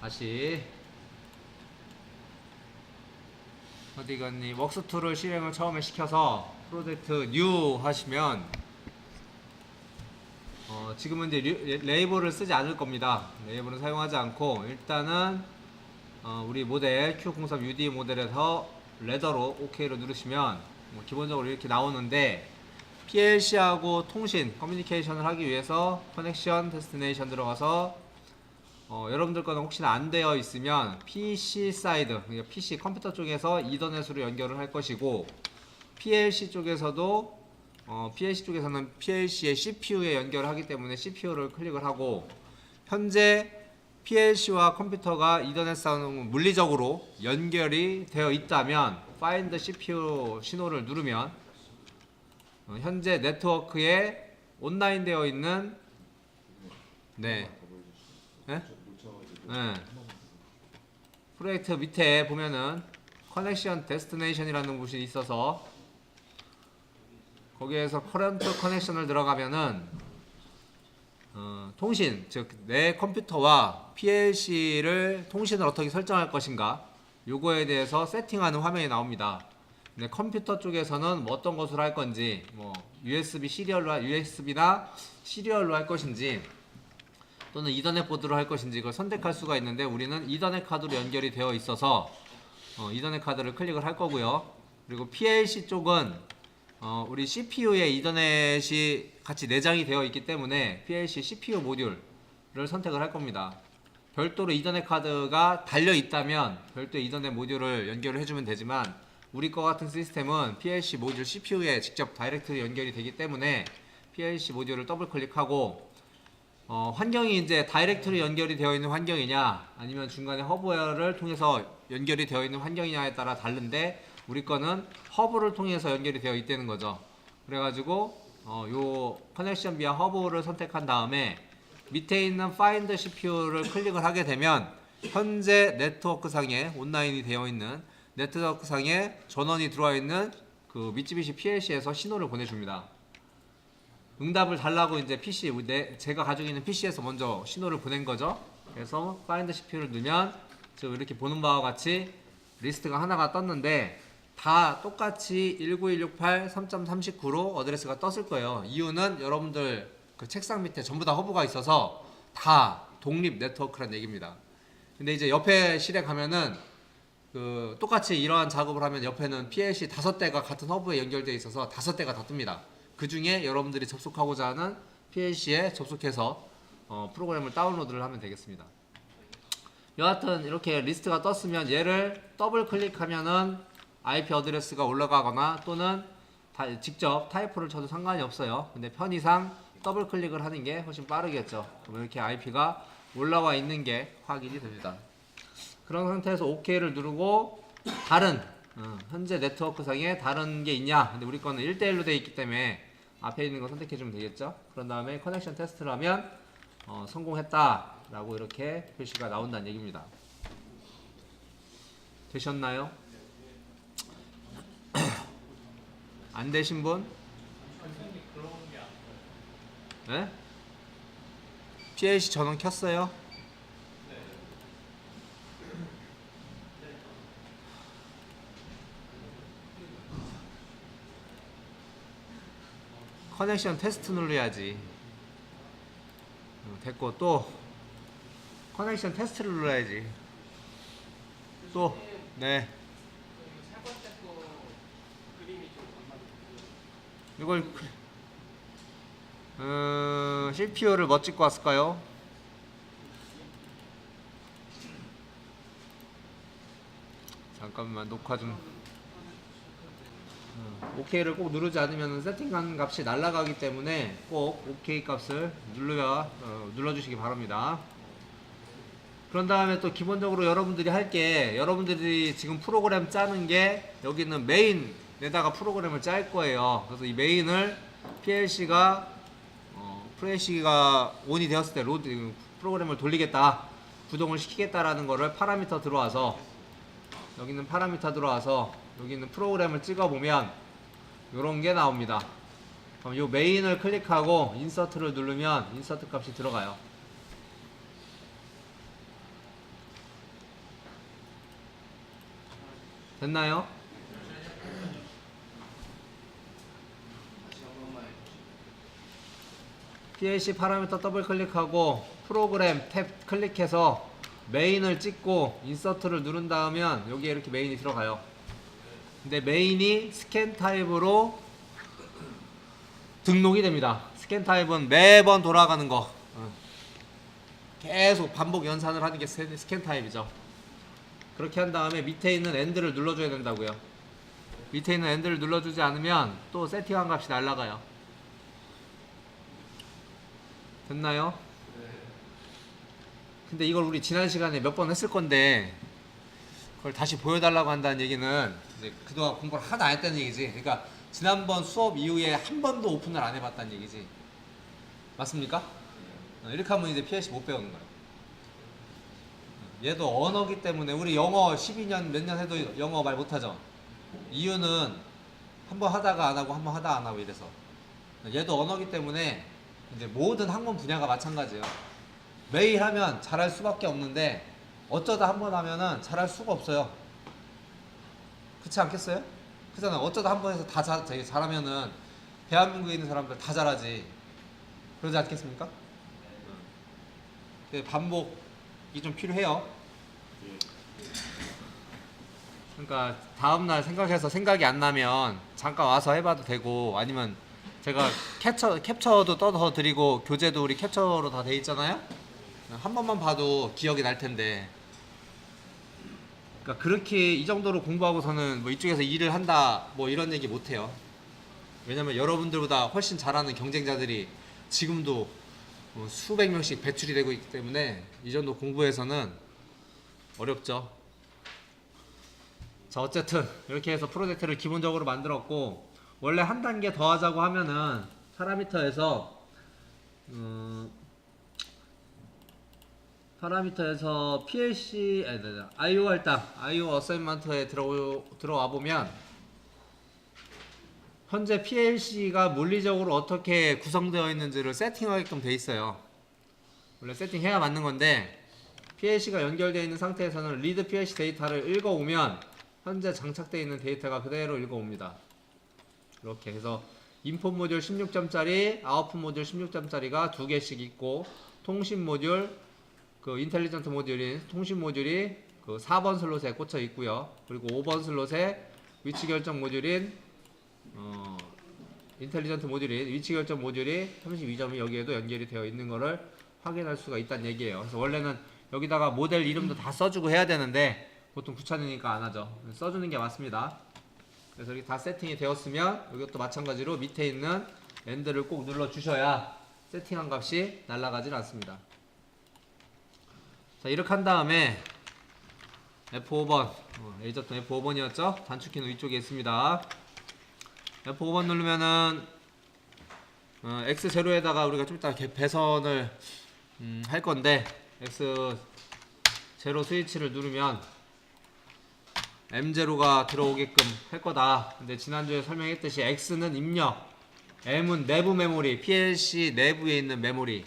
다시 어디 갔니? 웍스2를 실행을 처음에 시켜서 프로젝트 뉴 하시면 어, 지금은 이제 리- 레이블을 쓰지 않을 겁니다. 레이블은 사용하지 않고 일단은 어, 우리 모델 Q03 UD 모델에서 레더로 OK를 누르시면 뭐 기본적으로 이렇게 나오는데 PLC하고 통신 커뮤니케이션을 하기 위해서 커넥션 데스티네이션 들어가서 어, 여러분들 거는 혹시나 안 되어 있으면 PC 사이드, 그러니까 PC 컴퓨터 쪽에서 이더넷으로 연결을 할 것이고 PLC 쪽에서도 어, PLC 쪽에서는 PLC의 CPU에 연결을 하기 때문에 CPU를 클릭을 하고 현재 PLC와 컴퓨터가 이더넷 사운드 물리적으로 연결이 되어 있다면 Find CPU 신호를 누르면 어, 현재 네트워크에 온라인 되어 있는 네. 네? 네. 프로젝트 밑에 보면은 커넥션 데스티네이션이라는 곳이 있어서 거기에서 커런트 커넥션을 들어가면은 어, 통신 즉 내 컴퓨터와 PLC를 통신을 어떻게 설정할 것인가 요거에 대해서 세팅하는 화면이 나옵니다. 근데 컴퓨터 쪽에서는 뭐 어떤 것으로 할 건지 뭐 USB 시리얼로 할- USB나 시리얼로 할 것인지 또는 이더넷 보드로 할 것인지 이걸 선택할 수가 있는데 우리는 이더넷 카드로 연결이 되어 있어서 어, 이더넷 카드를 클릭을 할 거고요. 그리고 PLC 쪽은 어, 우리 CPU에 이더넷이 같이 내장이 되어 있기 때문에 PLC CPU 모듈을 선택을 할 겁니다. 별도로 이더넷 카드가 달려 있다면 별도의 이더넷 모듈을 연결을 해주면 되지만 우리 거 같은 시스템은 PLC 모듈 CPU에 직접 다이렉트로 연결이 되기 때문에 PLC 모듈을 더블 클릭하고 어, 환경이 이제 다이렉트로 연결이 되어 있는 환경이냐 아니면 중간에 허브웨어를 통해서 연결이 되어 있는 환경이냐에 따라 다른데 우리 거는 허브를 통해서 연결이 되어 있다는 거죠. 그래가지고 어, 요 커넥션 비아 허브를 선택한 다음에 밑에 있는 Find CPU를 클릭을 하게 되면 현재 네트워크 상에 온라인이 되어 있는 네트워크 상에 전원이 들어와 있는 그 미쯔비시 PLC에서 신호를 보내줍니다. 응답을 달라고 이제 PC 내 제가 가지고 있는 PC에서 먼저 신호를 보낸 거죠. 그래서 Find CPU를 넣으면 지금 이렇게 보는 바와 같이 리스트가 하나가 떴는데 다 똑같이 19168 3.39로 어드레스가 떴을 거예요. 이유는 여러분들 그 책상 밑에 전부 다 허브가 있어서 다 독립 네트워크란 얘기입니다. 근데 이제 옆에 실에 가면은 그 똑같이 이러한 작업을 하면 옆에는 PLC 다섯 대가 같은 허브에 연결되어 있어서 다섯 대가 다 뜹니다. 그 중에 여러분들이 접속하고자 하는 PLC에 접속해서 어, 프로그램을 다운로드를 하면 되겠습니다. 여하튼 이렇게 리스트가 떴으면 얘를 더블 클릭하면은 IP 어드레스가 올라가거나 또는 다- 직접 타이프를 쳐도 상관이 없어요. 근데 편의상 더블 클릭을 하는 게 훨씬 빠르겠죠. 그럼 이렇게 IP가 올라와 있는 게 확인이 됩니다. 그런 상태에서 OK를 누르고 다른 어, 현재 네트워크 상에 다른 게 있냐? 근데 우리 거는 1대1로 돼 있기 때문에 앞에 있는 거 선택해 주면 되겠죠. 그런 다음에 커넥션 테스트를 하면 어, 성공했다 라고 이렇게 표시가 나온다는 얘기입니다. 되셨나요? 안 되신 분? 네? PLC 전원 켰어요? 커넥션 테스트 눌러야지. 어, 됐고 또 커넥션 테스트를 눌러야지. 또 네. 이걸 그- 어, CPU를 뭐 찍고 왔을까요? 잠깐만 녹화 좀 어, OK를 꼭 누르지 않으면 세팅한 값이 날아가기 때문에 꼭 OK 값을 눌러야 어, 눌러주시기 바랍니다. 그런 다음에 또 기본적으로 여러분들이 할 게 여러분들이 지금 프로그램 짜는 게 여기는 메인에다가 프로그램을 짤 거예요. 그래서 이 메인을 PLC가 어, PLC가 온이 되었을 때 로드 프로그램을 돌리겠다, 구동을 시키겠다라는 거를 파라미터 들어와서 여기는 파라미터 들어와서 여기는 프로그램을 찍어 보면 요런 게 나옵니다. 그럼 요 메인을 클릭하고 인서트를 누르면 인서트 값이 들어가요. 됐나요? PLC 파라미터 더블 클릭하고 프로그램 탭 클릭해서 메인을 찍고 인서트를 누른 다음에 여기에 이렇게 메인이 들어가요. 근데 메인이 스캔 타입으로 등록이 됩니다. 스캔 타입은 매번 돌아가는 거. 어. 계속 반복 연산을 하는 게 스- 스캔 타입이죠. 그렇게 한 다음에 밑에 있는 엔드를 눌러줘야 된다고요. 밑에 있는 엔드를 눌러주지 않으면 또 세팅한 값이 날라가요. 됐나요? 근데 이걸 우리 지난 시간에 몇 번 했을 건데 그걸 다시 보여달라고 한다는 얘기는 이제 그동안 공부를 하나도 안 했다는 얘기지. 그러니까 지난번 수업 이후에 한 번도 오픈을 안 해봤다는 얘기지. 맞습니까? 어, 이렇게 하면 이제 PLC 못 배우는 거예요. 얘도 언어기 때문에 우리 영어 12년 몇 년 해도 영어 말 못하죠. 이유는 한 번 하다가 안 하고 한 번 하다 안 하고 이래서 얘도 언어기 때문에 이제 모든 학문 분야가 마찬가지예요. 매일 하면 잘할 수밖에 없는데 어쩌다 한 번 하면은 잘할 수가 없어요. 그렇지 않겠어요? 그잖아. 어쩌다 한 번 해서 다 자, 되게 잘하면은 대한민국에 있는 사람들 다 잘하지. 그러지 않겠습니까? 그 반복이 좀 필요해요. 그러니까 다음 날 생각해서 생각이 안 나면 잠깐 와서 해봐도 되고 아니면 제가 캡처 캡처도 떠서 드리고 교재도 우리 캡처로 다 돼 있잖아요. 한 번만 봐도 기억이 날 텐데. 그러니까 그렇게 이 정도로 공부하고서는 뭐 이쪽에서 일을 한다 뭐 이런 얘기 못 해요. 왜냐면 여러분들보다 훨씬 잘하는 경쟁자들이 지금도 뭐 수백 명씩 배출이 되고 있기 때문에 이 정도 공부에서는 어렵죠. 자 어쨌든 이렇게 해서 프로젝트를 기본적으로 만들었고 원래 한 단계 더 하자고 하면은 파라미터에서 음, 파라미터에서 PLC 아니, 아니, 아니, IO 할당 IO 어사인먼트에 들어 들어와 보면 현재 PLC가 물리적으로 어떻게 구성되어 있는지를 세팅하게끔 돼 있어요. 원래 세팅해야 맞는 건데 PLC가 연결되어 있는 상태에서는 리드 PLC 데이터를 읽어오면 현재 장착되어 있는 데이터가 그대로 읽어옵니다. 이렇게 해서 인풋 모듈 16점짜리, 아웃풋 모듈 16점짜리가 두 개씩 있고 통신 모듈 그 인텔리전트 모듈인 통신 모듈이 그 4번 슬롯에 꽂혀 있고요. 그리고 5번 슬롯에 위치 결정 모듈인 어, 인텔리전트 모듈인 위치 결정 모듈이 32점이 여기에도 연결이 되어 있는 것을 확인할 수가 있다는 얘기예요. 그래서 원래는 여기다가 모델 이름도 다 써주고 해야 되는데 보통 귀찮으니까 안 하죠. 써주는 게 맞습니다. 그래서 이렇게 다 세팅이 되었으면 이것도 마찬가지로 밑에 있는 엔드를 꼭 눌러 주셔야 세팅한 값이 날아가질 않습니다. 자 이렇게 한 다음에 F5번 어, A접점 F5번이었죠? 단축키는 위쪽에 있습니다. F5번 누르면은 어, X0에다가 우리가 좀 이따 개- 배선을 음, 할 건데 X0 스위치를 누르면 M0가 들어오게끔 할 거다. 근데 지난주에 설명했듯이 X는 입력, M은 내부 메모리, PLC 내부에 있는 메모리.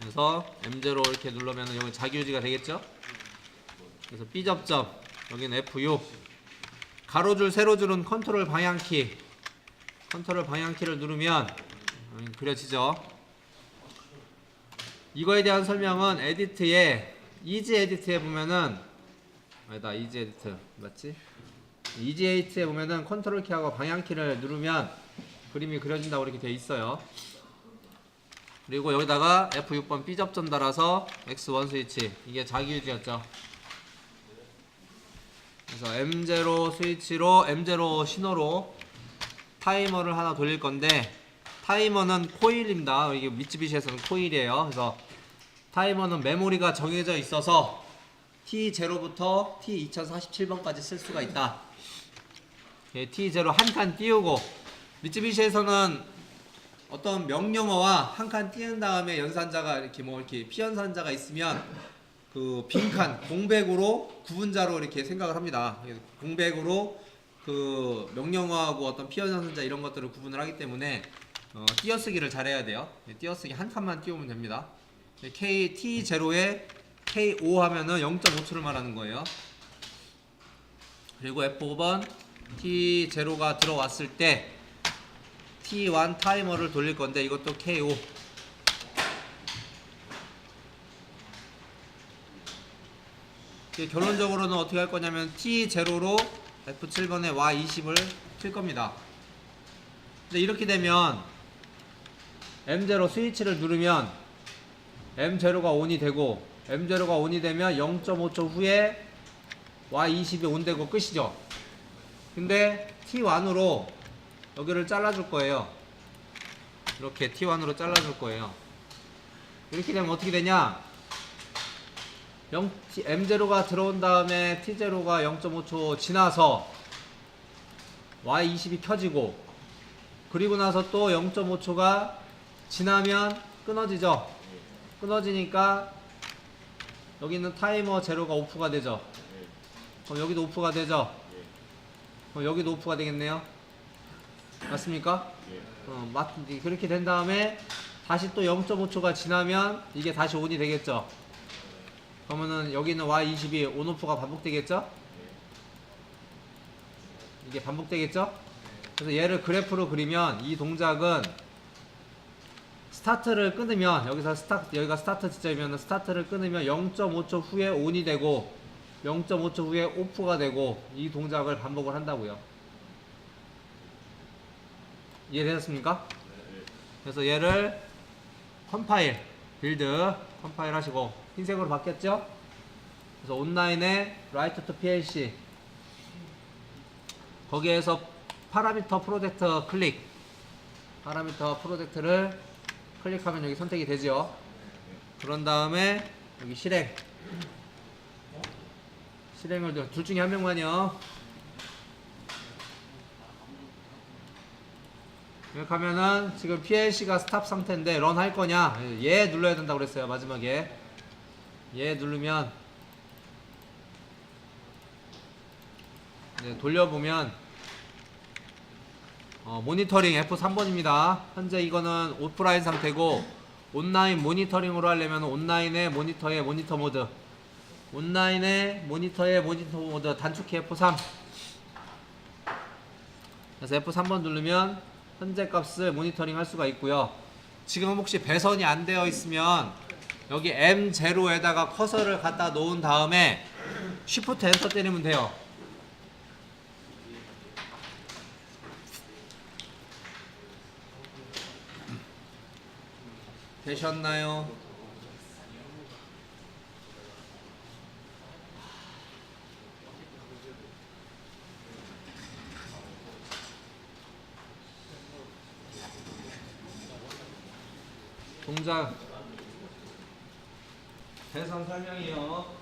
그래서 M0 이렇게 누르면 여기 자기유지가 되겠죠? 그래서 B 접점, 여기는 F6. 가로줄, 세로줄은 컨트롤 방향키. 컨트롤 방향키를 누르면 음, 그려지죠? 이거에 대한 설명은 에디트에 이지 에디트에 보면은 아니다 이지 에디트 맞지? 이지 에디트에 보면은 컨트롤 키하고 방향 키를 누르면 그림이 그려진다고 이렇게 돼 있어요. 그리고 여기다가 F6번 B 접점 달아서 X1 스위치 이게 자기 유지였죠. 그래서 M0 스위치로 M0 신호로 타이머를 하나 돌릴 건데 타이머는 코일입니다. 이게 미쯔비시에서는 코일이에요. 그래서 타이머는 메모리가 정해져 있어서 T0부터 T2047번까지 쓸 수가 있다. 예, T0 한 칸 띄우고 미쯔비시에서는 어떤 명령어와 한 칸 띄운 다음에 연산자가 이렇게 뭐 이렇게 피연산자가 있으면 그 빈칸 공백으로 구분자로 이렇게 생각을 합니다. 공백으로 그 명령어하고 어떤 피연산자 이런 것들을 구분을 하기 때문에 어, 띄어쓰기를 잘해야 돼요. 네, 띄어쓰기 한 칸만 띄우면 됩니다. 네, K T0에 K5 하면은 0.5초를 말하는 거예요. 그리고 F5번 T0가 들어왔을 때 T1 타이머를 돌릴 건데 이것도 KO 결론적으로는 어떻게 할 거냐면 T0로 F7번에 Y20을 칠 겁니다. 근데 이렇게 되면 M0 스위치를 누르면 M0가 ON이 되고 M0가 ON이 되면 0.5초 후에 Y20이 온되고 끝이죠. 근데 T1으로 여기를 잘라줄 거예요. 이렇게 T1으로 잘라줄 거예요. 이렇게 되면 어떻게 되냐? 0, T, M0가 들어온 다음에 T0가 0.5초 지나서 Y20이 켜지고 그리고 나서 또 0.5초가 지나면 끊어지죠. 끊어지니까 여기 있는 타이머 제로가 오프가 되죠. 그럼 여기도 오프가 되죠. 그럼 여기도 오프가 되겠네요. 맞습니까? 어, 맞, 그렇게 된 다음에 다시 또 0.5초가 지나면 이게 다시 온이 되겠죠. 그러면은 여기는 Y22 온오프가 반복되겠죠? 이게 반복되겠죠? 그래서 얘를 그래프로 그리면 이 동작은 스타트를 끊으면 여기서 스타트 여기가 스타트 지점이면 스타트를 끊으면 0.5초 후에 온이 되고 0.5초 후에 오프가 되고 이 동작을 반복을 한다고요. 이해되셨습니까? 그래서 얘를 컴파일 빌드 컴파일 하시고 흰색으로 바뀌었죠? 그래서 온라인에 라이트 투 PLC 거기에서 파라미터 프로젝터 클릭. 파라미터 프로젝트를 클릭하면 여기 선택이 되죠? 그런 다음에 여기 실행. 실행을 둘- 둘 중에 한 명만요 이렇게 하면은 지금 PLC가 스탑 상태인데 런 할 거냐? 얘 눌러야 된다고 그랬어요 마지막에. 얘 누르면. 이제 돌려보면. 어, 모니터링 F3번입니다. 현재 이거는 오프라인 상태고 온라인 모니터링으로 하려면 온라인의 모니터의 모니터 모드. 온라인의 모니터의 모니터 모드 단축키 F3 그래서 F3번 누르면 현재 값을 모니터링 할 수가 있고요. 지금 혹시 배선이 안 되어 있으면 여기 M0에다가 커서를 갖다 놓은 다음에 Shift 엔터 때리면 돼요. 되셨나요? 동작 배선 설명이요.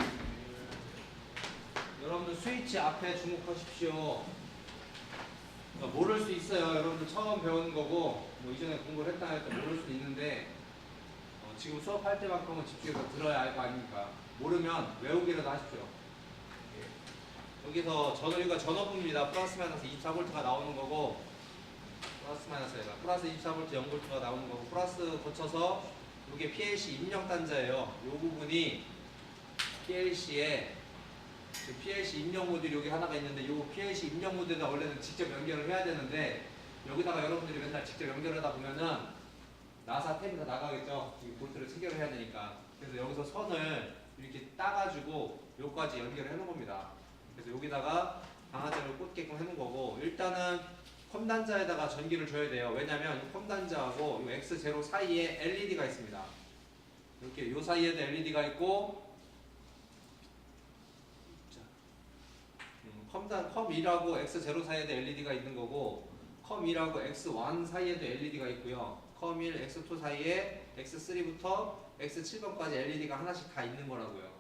여러분들 스위치 앞에 주목하십시오. 그러니까 모를 수 있어요. 여러분들 처음 배우는 거고 뭐 이전에 공부를 했다 해도 모를 수 있는데 어, 지금 수업할 때만큼은 집중해서 들어야 알거 아닙니까? 모르면 외우기라도 하십시오. 예. 여기서 전원 이거 전원부입니다. 플러스 마이너스 24V가 나오는 거고 플러스 마이너스가 플러스 24V 0V가 나오는 거고 플러스 거쳐서 이게 PLC 입력 단자예요. 이 부분이 PLC에 PLC 입력 모듈이 여기 하나가 있는데 이 PLC 입력 모듈은 원래는 직접 연결을 해야 되는데 여기다가 여러분들이 맨날 직접 연결하다 보면은 나사 탭에서 나가겠죠. 이 볼트를 체결을 해야 되니까. 그래서 여기서 선을 이렇게 따가지고 여기까지 연결을 해놓은 겁니다. 그래서 여기다가 방아쇠를 꽂게끔 해놓은 거고 일단은 컴 단자에다가 전기를 줘야 돼요. 왜냐면 이컴 단자하고 이 X0 사이에 LED가 있습니다. 이렇게 요 사이에도 LED가 있고 자, 음, 컴단 컴1하고 X0 사이에도 LED가 있는 거고 컴1하고 X1 사이에도 LED가 있고요. 컴1, X2 사이에 X3부터 X7번까지 LED가 하나씩 다 있는 거라고요.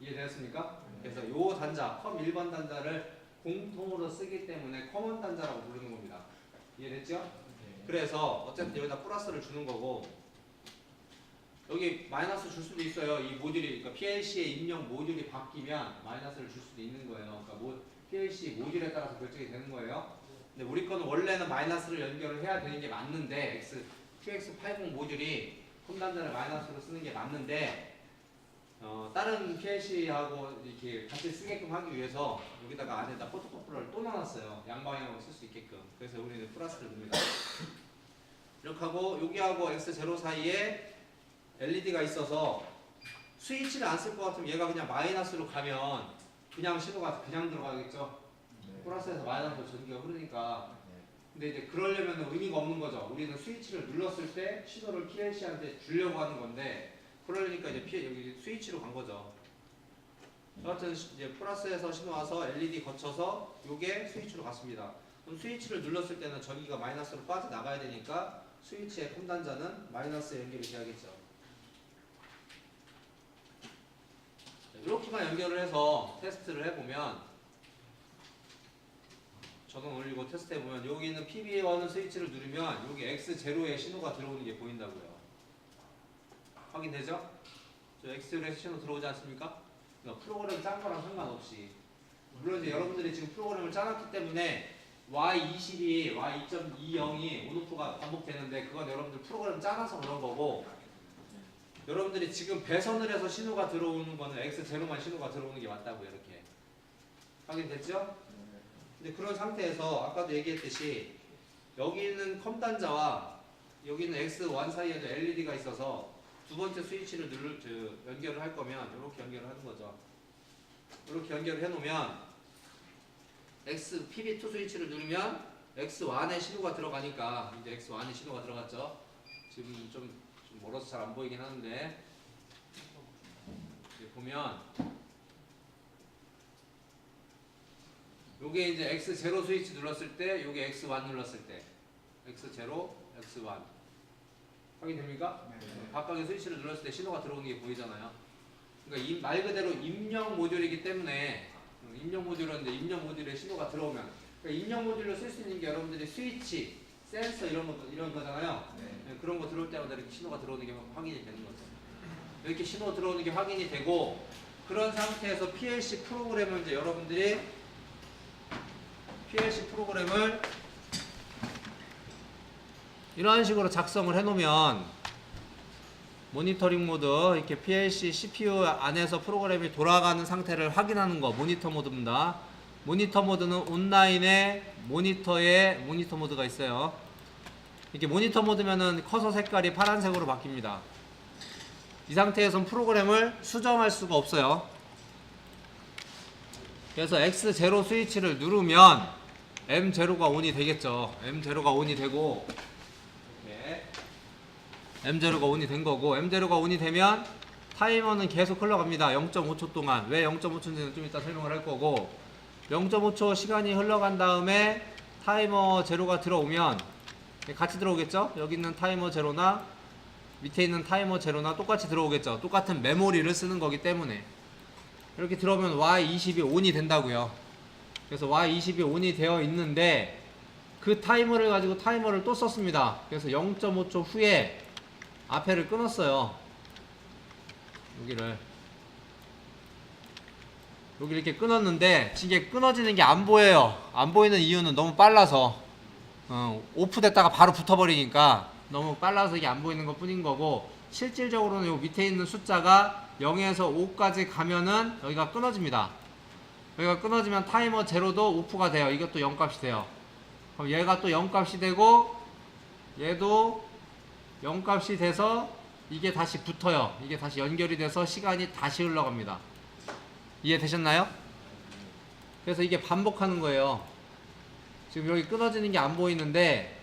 이해되었습니까? 그래서 요 단자, 컴 1번 단자를 공통으로 쓰기 때문에 커먼 단자라고 부르는 겁니다. 이해됐죠? 그래서 어쨌든 여기다 플러스를 주는 거고 여기 마이너스 줄 수도 있어요. 이 모듈이 그러니까 PLC의 입력 모듈이 바뀌면 마이너스를 줄 수도 있는 거예요. 그러니까 뭐 PLC 모듈에 따라서 결정이 되는 거예요. 근데 우리 거는 원래는 마이너스를 연결을 해야 되는 게 맞는데 X QX80 모듈이 컴 단자를 마이너스로 쓰는 게 맞는데 어, 다른 PLC하고 이렇게 같이 쓰게끔 하기 위해서 여기다가 안에다 포토커플러를 또 넣어놨어요. 양방향으로 쓸 수 있게끔. 그래서 우리는 플러스를 둡니다. 이렇게 하고 여기하고 X0 사이에 LED가 있어서 스위치를 안 쓸 것 같으면 얘가 그냥 마이너스로 가면 그냥 신호가 그냥 들어가겠죠. 플러스에서 마이너스로 전기가 흐르니까. 근데 이제 그러려면 의미가 없는 거죠. 우리는 스위치를 눌렀을 때 신호를 PLC한테 주려고 하는 건데 그러려니까 이제 P, 여기 스위치로 간 거죠. 저같은 이제 플러스에서 신호 와서 LED 거쳐서 요게 스위치로 갔습니다. 그럼 스위치를 눌렀을 때는 전기가 마이너스로 빠져 나가야 되니까 스위치의 컴단자는 마이너스에 연결이 돼야겠죠. 이렇게만 연결을 해서 테스트를 해보면 전원 올리고 테스트 해보면 여기 있는 PBA1 스위치를 누르면 여기 X0에 신호가 들어오는 게 보인다고요. 확인되죠? 저 X0에 신호 들어오지 않습니까? 그러니까 프로그램 짠 거랑 상관없이 물론 이제 여러분들이 지금 프로그램을 짜놨기 때문에 Y22, Y2.20이 온오프가 반복되는데 그건 여러분들 프로그램 짜놔서 그런 거고 여러분들이 지금 배선을 해서 신호가 들어오는 거는 X0만 신호가 들어오는 게 맞다고 이렇게 확인됐죠? 근데 그런 상태에서 아까도 얘기했듯이 여기 있는 컴단자와 여기 있는 X1 사이에도 LED가 있어서 두 번째 스위치를 누를 저, 연결을 할 거면 이렇게 연결을 하는 거죠. 이렇게 연결을 해놓으면 X PB2 스위치를 누르면 X1에 신호가 들어가니까 이제 X1에 신호가 들어갔죠. 지금 좀, 좀 멀어서 잘 안 보이긴 하는데 보면 요게 이제 X0 스위치 눌렀을 때 요게 X1 눌렀을 때 X0, X1 확인됩니까? 각각의 스위치를 눌렀을 때 신호가 들어오는 게 보이잖아요. 그러니까 이- 말 그대로 입력 모듈이기 때문에 음, 입력 모듈인데 입력 모듈에 신호가 들어오면 그러니까 입력 모듈로 쓸 수 있는 게 여러분들이 스위치, 센서 이런 거 이런 거잖아요. 네, 그런 거 들어올 때마다 이렇게 신호가 들어오는 게 확인이 되는 거죠. 이렇게 신호 들어오는 게 확인이 되고 그런 상태에서 PLC 프로그램을 이제 여러분들이 PLC 프로그램을 이런 식으로 작성을 해놓으면 모니터링 모드 이렇게 PLC CPU 안에서 프로그램이 돌아가는 상태를 확인하는 거 모니터 모드입니다. 모니터 모드는 온라인에 모니터에 모니터 모드가 있어요. 이렇게 모니터 모드면은 커서 색깔이 파란색으로 바뀝니다. 이 상태에선 프로그램을 수정할 수가 없어요. 그래서 X0 스위치를 누르면 M0가 온이 되겠죠. M0가 온이 되고 M0가 온이 된 거고 M0가 온이 되면 타이머는 계속 흘러갑니다. 0.5초 동안. 왜 0.5초인지는 좀 이따 설명을 할 거고 0.5초 시간이 흘러간 다음에 타이머 제로가 들어오면 같이 들어오겠죠? 여기 있는 타이머 제로나 밑에 있는 타이머 제로나 똑같이 들어오겠죠? 똑같은 메모리를 쓰는 거기 때문에 이렇게 들어오면 Y20이 온이 된다고요. 그래서 Y20이 온이 되어 있는데 그 타이머를 가지고 타이머를 또 썼습니다. 그래서 0.5초 후에 앞에를 끊었어요. 여기를 여기 이렇게 끊었는데 이게 끊어지는 게 안 보여요. 안 보이는 이유는 너무 빨라서 어, 오프됐다가 바로 붙어버리니까 너무 빨라서 이게 안 보이는 것 뿐인 거고 실질적으로는 요 밑에 있는 숫자가 0에서 5까지 가면은 여기가 끊어집니다. 여기가 끊어지면 타이머 제로도 오프가 돼요. 이것도 0값이 돼요. 그럼 얘가 또 0값이 되고 얘도 0값이 돼서 이게 다시 붙어요. 이게 다시 연결이 돼서 시간이 다시 흘러갑니다. 이해되셨나요? 그래서 이게 반복하는 거예요. 지금 여기 끊어지는 게 안 보이는데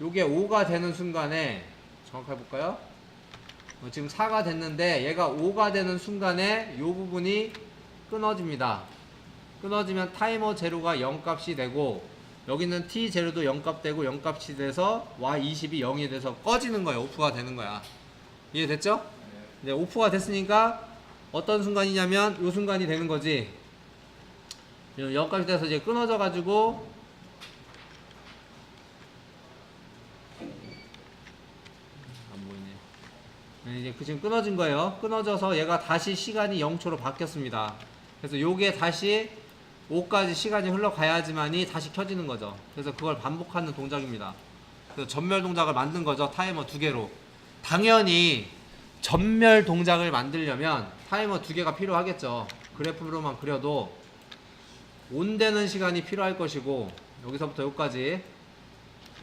요게 5가 되는 순간에 정확하게 볼까요? 어, 지금 4가 됐는데 얘가 5가 되는 순간에 요 부분이 끊어집니다. 끊어지면 타이머 제로가 0값이 되고 여기는 t 제로도 0값 되고 0값이 돼서 y20이 0이 돼서 꺼지는 거예요. 오프가 되는 거야. 이해됐죠? 이제 오프가 됐으니까 어떤 순간이냐면 요 순간이 되는 거지. 0값이 돼서 이제 끊어져 가지고 안 보이네. 네, 이제 그 지금 끊어진 거예요. 끊어져서 얘가 다시 시간이 0초로 바뀌었습니다. 그래서 요게 다시 5까지 시간이 흘러가야지만이 다시 켜지는 거죠. 그래서 그걸 반복하는 동작입니다. 그래서 전멸 동작을 만든 거죠. 타이머 두 개로. 당연히 전멸 동작을 만들려면 타이머 두 개가 필요하겠죠. 그래프로만 그려도 온 되는 시간이 필요할 것이고 여기서부터 여기까지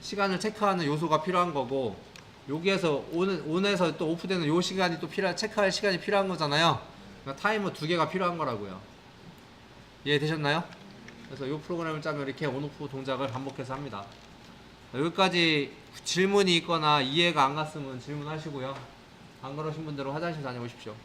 시간을 체크하는 요소가 필요한 거고 여기에서 온, 온에서 또 오프되는 요 시간이 또 필요 체크할 시간이 필요한 거잖아요. 그러니까 타이머 두 개가 필요한 거라고요. 이해되셨나요? 그래서 이 프로그램을 짜면 이렇게 온오프 동작을 반복해서 합니다. 여기까지 질문이 있거나 이해가 안 갔으면 질문하시고요. 안 그러신 분들은 화장실 다녀오십시오.